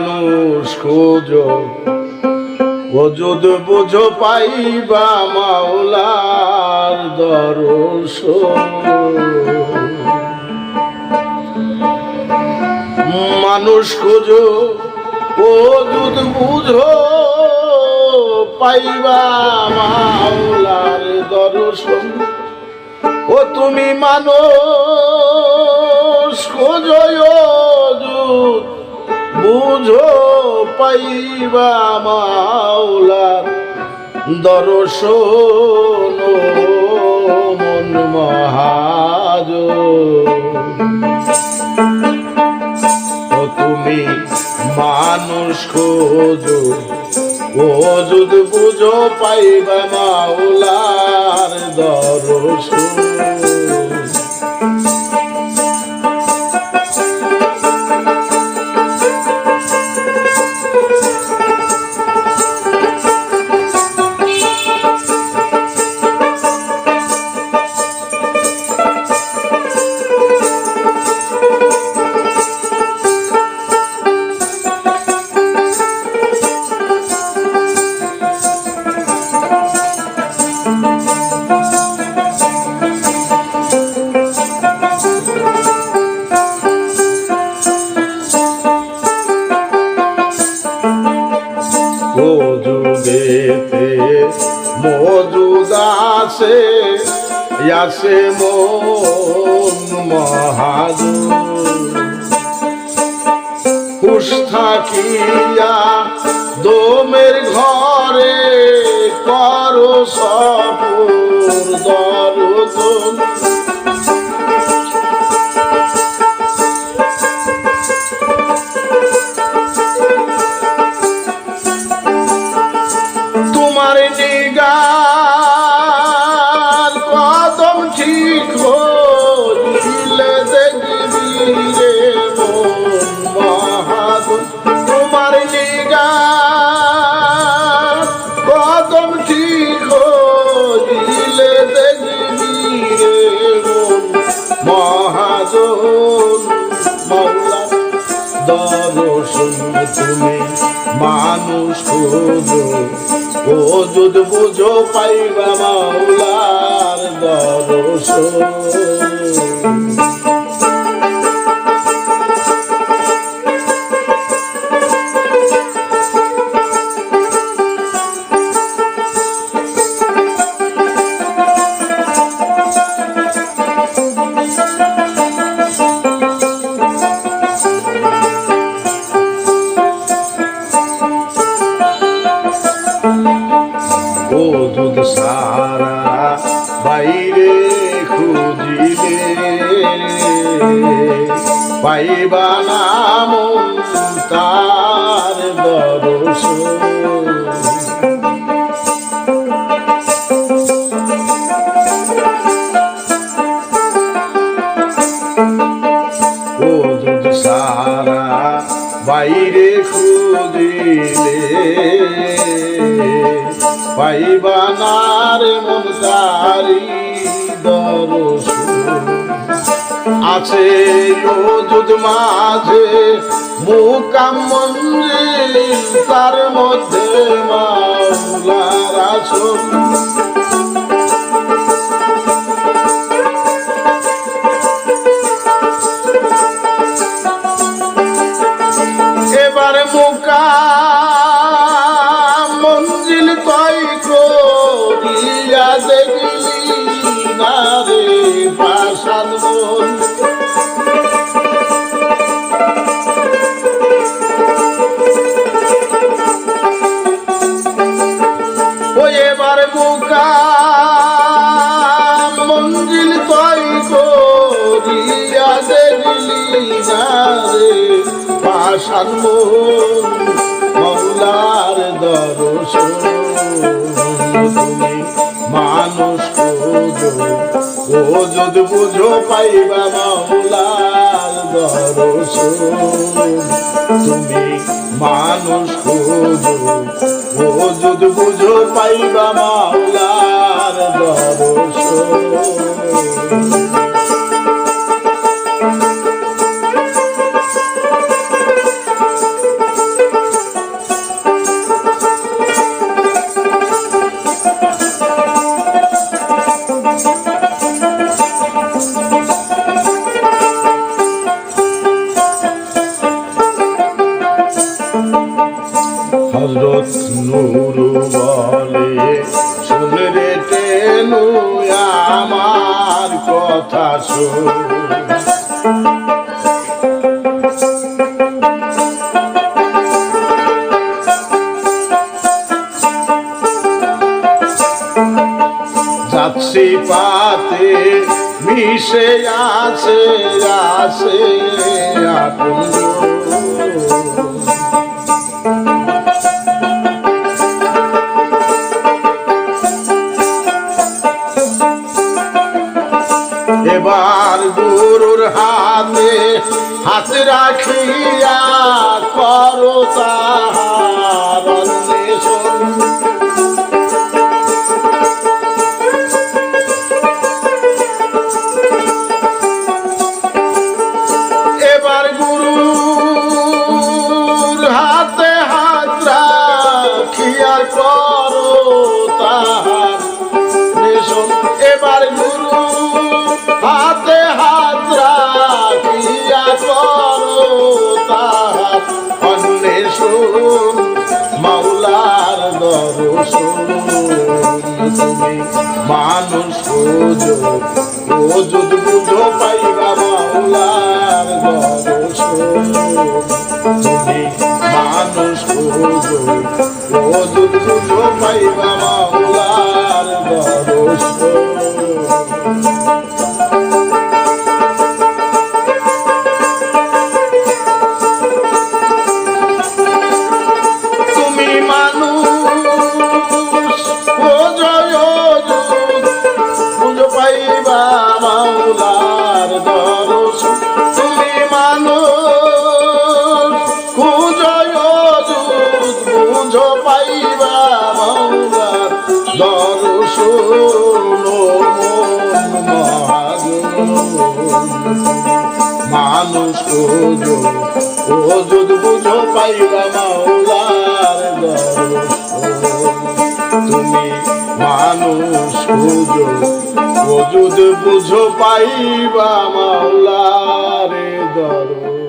মানুষ খোঁজো ও যদ বুঝো পাইবা মাওলার দর্শন। মানুষ খোঁজো ও যদ বুঝো পাইবা মাওলার দর্শন। ও তুমি মানুষ, খোঁজো পাইবা মাওলার দর্শন মন মহাজ তুমি মানুষ খোঁজো ও যদি বুঝো পাইবা মাওলার দর্শন। মজুদ আছে আসে মন মহাদ হুশ থাকিয়া দোমের ঘরে করো সপুর দর্শন তুমি মানুষ খোঁজো। ও যদ বুঝো পাইবা মাওলার দর্শন। ও দুধ সারা বাইরে খুঁজিলে। পাইবা মন তার দর্শন পাইবা নার মন দর্শন আছে যুদ মাঝে মুকাম মঞ্জিল তার মধ্যে মাওলার আসন এবার মুকা মঞ্জিল তৈ পাশান মন মৌলার দর্শন। মানুষ ও যদি বুঝো পাইবা মাওলার দর্শন তুমি মানুষ খোঁজো, ও যদি বুঝো পাইবা মাওলার হজরত নুরু বলে শুন রে তেনু আমার কথা শুন। যাচ্ছি পাতে, মিশে আছে আছে আপন হাত রাখিয়া মাওলার দর্শন তুমি মানুষ খোঁজো ওজুদ বুঝো পাইবা মাওলার দর্শন তুমি মানুষ খোঁজো ওজুদ পাইবা মাওলার দরস মানুষ খোঁজো ও যদি বুঝো পাইবা মাওলার দর্শন তুমি মানুষ খুঁজো ও যদি বুঝো পাইবা মাওলার দর্শন